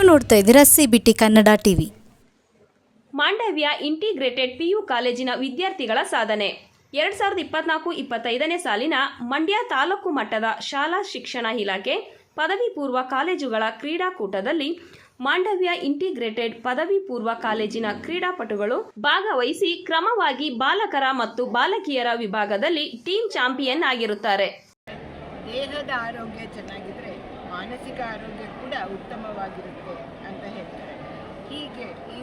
ನೋಡ್ತಾ ಇದ್ದೀರಾ CBT B T Kannada TV Mandavya integrated PU ಕಾಲೇಜಿನ ವಿದ್ಯಾರ್ಥಿಗಳ ಸಾಧನೆ. ಎರಡು ಸಾವಿರದ ಇಪ್ಪತ್ನಾಲ್ಕು ಇಪ್ಪತ್ತೈದನೇ ಸಾಲಿನ ಮಂಡ್ಯ ತಾಲೂಕು ಮಟ್ಟದ ಶಾಲಾ ಶಿಕ್ಷಣ ಇಲಾಖೆ ಪದವಿ ಪೂರ್ವ ಕಾಲೇಜುಗಳ ಕ್ರೀಡಾಕೂಟದಲ್ಲಿ ಮಾಂಡವ್ಯ ಇಂಟಿಗ್ರೇಟೆಡ್ ಪದವಿ ಪೂರ್ವ ಕಾಲೇಜಿನ ಕ್ರೀಡಾಪಟುಗಳು ಭಾಗವಹಿಸಿ ಕ್ರಮವಾಗಿ ಬಾಲಕರ ಮತ್ತು ಬಾಲಕಿಯರ ವಿಭಾಗದಲ್ಲಿ ಟೀಮ್ ಚಾಂಪಿಯನ್ ಆಗಿರುತ್ತಾರೆ. ದೇಹದ ಆರೋಗ್ಯ ಚೆನ್ನಾಗಿದ್ರೆ ಮಾನಸಿಕ ಆರೋಗ್ಯ ಕೂಡ ಉತ್ತಮವಾಗಿರುತ್ತೆ ಅಂತ ಹೇಳ್ತಾರೆ. ಹೀಗೆ ಈ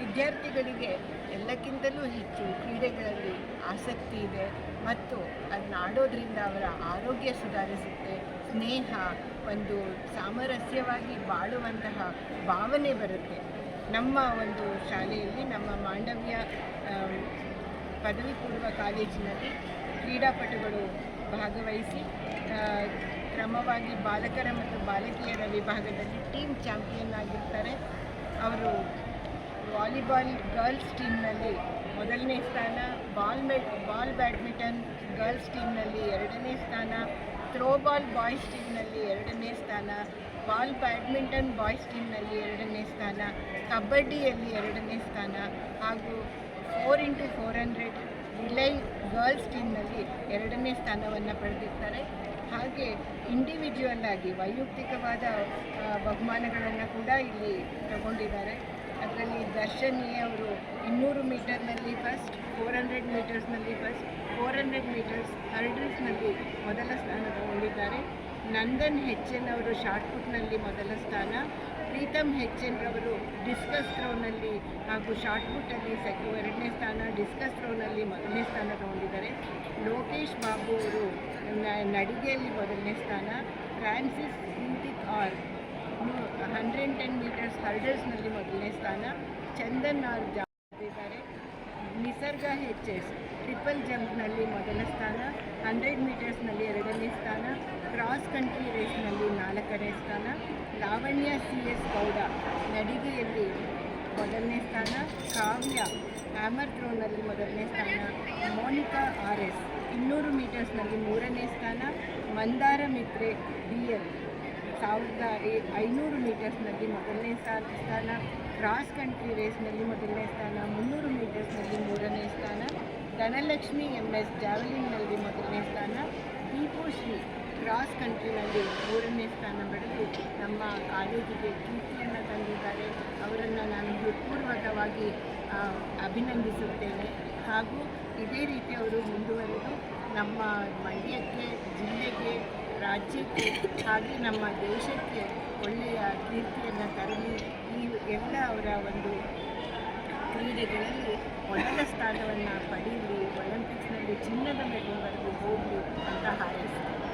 ವಿದ್ಯಾರ್ಥಿಗಳಿಗೆ ಎಲ್ಲಕ್ಕಿಂತಲೂ ಹೆಚ್ಚು ಕ್ರೀಡೆಗಳಲ್ಲಿ ಆಸಕ್ತಿ ಇದೆ ಮತ್ತು ಅದನ್ನ ಆಡೋದ್ರಿಂದ ಅವರ ಆರೋಗ್ಯ ಸುಧಾರಿಸುತ್ತೆ. ಸ್ನೇಹ ಒಂದು ಸಾಮರಸ್ಯವಾಗಿ ಬಾಳುವಂತಹ ಭಾವನೆ ಬರುತ್ತೆ. ನಮ್ಮ ಒಂದು ಶಾಲೆಯಲ್ಲಿ ನಮ್ಮ ಮಾಂಡವ್ಯ ಪದವಿ ಪೂರ್ವ ಕಾಲೇಜಿನಲ್ಲಿ ಕ್ರೀಡಾಪಟುಗಳು ಭಾಗವಹಿಸಿ ಕ್ರಮವಾಗಿ ಬಾಲಕರ ಮತ್ತು ಬಾಲಕಿಯರ ವಿಭಾಗದಲ್ಲಿ ಟೀಮ್ ಚಾಂಪಿಯನ್ ಆಗಿರ್ತಾರೆ. ಅವರು ವಾಲಿಬಾಲ್ ಗರ್ಲ್ಸ್ ಟೀಮ್ನಲ್ಲಿ ಮೊದಲನೇ ಸ್ಥಾನ, ಬಾಲ್ ಮೆಡ್, ಬಾಲ್ ಬ್ಯಾಡ್ಮಿಂಟನ್ ಗರ್ಲ್ಸ್ ಟೀಮ್ನಲ್ಲಿ ಎರಡನೇ ಸ್ಥಾನ ಥ್ರೋಬಾಲ್ ಬಾಯ್ಸ್ ಟೀಮ್ನಲ್ಲಿ ಎರಡನೇ ಸ್ಥಾನ, ಬಾಲ್ ಬ್ಯಾಡ್ಮಿಂಟನ್ ಬಾಯ್ಸ್ ಟೀಮ್ನಲ್ಲಿ ಎರಡನೇ ಸ್ಥಾನ, ಕಬಡ್ಡಿಯಲ್ಲಿ ಎರಡನೇ ಸ್ಥಾನ ಹಾಗೂ four into four hundred relay girls ಟೀಮ್ನಲ್ಲಿ ಎರಡನೇ ಸ್ಥಾನವನ್ನು ಪಡೆದಿರ್ತಾರೆ ಹಾಗೆ ಇಂಡಿವಿಜುವಲ್ ಆಗಿ ವೈಯಕ್ತಿಕವಾದ ಬಹುಮಾನಗಳನ್ನು ಕೂಡ ಇಲ್ಲಿ ತಗೊಂಡಿದ್ದಾರೆ. ಅದರಲ್ಲಿ ದರ್ಶನಿ ಅವರು ಇನ್ನೂರು ಮೀಟರ್ನಲ್ಲಿ ಫಸ್ಟ್ ಫೋರ್ ಹಂಡ್ರೆಡ್ ಮೀಟರ್ಸ್ನಲ್ಲಿ ಫಸ್ಟ್ ಫೋರ್ ಹಂಡ್ರೆಡ್ ಮೀಟರ್ಸ್ ಹರ್ಡಲ್ಸ್ನಲ್ಲಿ ಮೊದಲ ಸ್ಥಾನ ತಗೊಂಡಿದ್ದಾರೆ. ನಂದನ್ ಹೆಚ್ ಎನ್ ಅವರು ಶಾರ್ಟ್ಪುಟ್ನಲ್ಲಿ ಮೊದಲ ಸ್ಥಾನ ಪ್ರೀತಮ್ ಹೆಚ್ ಎನ್ ರವರು ಡಿಸ್ಕಸ್ ಥ್ರೋನಲ್ಲಿ ಹಾಗೂ ಶಾರ್ಟ್ ಪುಟ್ಟಲ್ಲಿ ಎರಡನೇ ಸ್ಥಾನ ಡಿಸ್ಕಸ್ ಥ್ರೋನಲ್ಲಿ ಮೊದಲನೇ ಸ್ಥಾನ ತಗೊಂಡಿದ್ದಾರೆ. ಲೋಕೇಶ್ ಬಾಬು ಅವರು ನಡಿಗೆಯಲ್ಲಿ ಮೊದಲನೇ ಸ್ಥಾನ. ಫ್ರಾನ್ಸಿಸ್ ಇಂತಿಕ್ ಆರ್ ಹಂಡ್ರೆಡ್ ಟೆನ್ ಮೀಟರ್ಸ್ ಹರ್ಡರ್ಸ್ನಲ್ಲಿ ಮೊದಲನೇ ಸ್ಥಾನ. ಚಂದನ್ ಆರ್ ಜಾಗಿದ್ದಾರೆ ನಿಸರ್ಗ ಹೆಚ್ ಎಸ್ ಟ್ರಿಪಲ್ ಜಂಪ್ನಲ್ಲಿ ಮೊದಲ ಸ್ಥಾನ. ಹಂಡ್ರೆಡ್ ಮೀಟರ್ಸ್ನಲ್ಲಿ ಎರಡನೇ ಸ್ಥಾನ. ಕ್ರಾಸ್ ಕಂಟ್ರಿ ರೇಸ್ನಲ್ಲಿ ನಾಲ್ಕನೇ ಸ್ಥಾನ. ಲಾವಣ್ಯ ಸಿ ಎಸ್ ಗೌಡ ನಡಿಗೆಯಲ್ಲಿ ಮೊದಲನೇ ಸ್ಥಾನ. ಕಾವ್ಯ ಹ್ಯಾಮರ್ ಮೊದಲನೇ ಸ್ಥಾನ. ಮೋನಿಕಾ ಆರ್ ಎಸ್ ಇನ್ನೂರು ಮೀಟರ್ಸ್ನಲ್ಲಿ ಮೂರನೇ ಸ್ಥಾನ. ಮಂದಾರ ಮಿತ್ರೆ ಬಿ ಎಲ್ ಸಾವಿರದ ಐನೂರು ಮೀಟರ್ಸ್ನಲ್ಲಿ ಮೊದಲನೇ ಸ್ಥಾನ ಸ್ಥಾನ. ಕ್ರಾಸ್ ಕಂಟ್ರಿ ರೇಸ್ನಲ್ಲಿ ಮೊದಲನೇ ಸ್ಥಾನ. ಮುನ್ನೂರು ಮೀಟರ್ಸ್ನಲ್ಲಿ ಮೂರನೇ ಸ್ಥಾನ. ಧನಲಕ್ಷ್ಮಿ ಎಂ ಎಸ್ ಜಾವೆಲಿನ್ನಲ್ಲಿ ಮೊದಲನೇ ಸ್ಥಾನ. ದೀಪು ಶ್ರೀ ಕ್ರಾಸ್ ಕಂಟ್ರಿನಲ್ಲಿ ಮೂರನೇ ಸ್ಥಾನ ಪಡೆದು ನಮ್ಮ ಕಾಲೇಜಿಗೆ ಕೀರ್ತಿಯನ್ನು ತಂದಿದ್ದಾರೆ. ಅವರನ್ನು ನಾನು ಹೃತ್ಪೂರ್ವಕವಾಗಿ ಅಭಿನಂದಿಸುತ್ತೇನೆ. ಹಾಗೂ ಇದೇ ರೀತಿ ಅವರು ಮುಂದುವರೆದು ನಮ್ಮ ಮಂಡ್ಯಕ್ಕೆ, ಜಿಲ್ಲೆಗೆ, ರಾಜ್ಯಕ್ಕೆ ಹಾಗೆ ನಮ್ಮ ದೇಶಕ್ಕೆ ಒಳ್ಳೆಯ ಕೀರ್ತಿಯನ್ನು ತರಲಿ. ಈ ಎಲ್ಲ ಅವರ ಒಂದು ಕ್ರೀಡೆಗಳಲ್ಲಿ ಮೊದಲ ಸ್ಥಾನವನ್ನು ಪಡೆಯಲಿ ಒಲಿಂಪಿಕ್ಸ್ನಲ್ಲಿ ಚಿನ್ನದ ಮೆಡಲ್ವರೆಗೂ ಹೋಗಲಿ ಅಂತ ಹಾರೈಸ್ತೀನಿ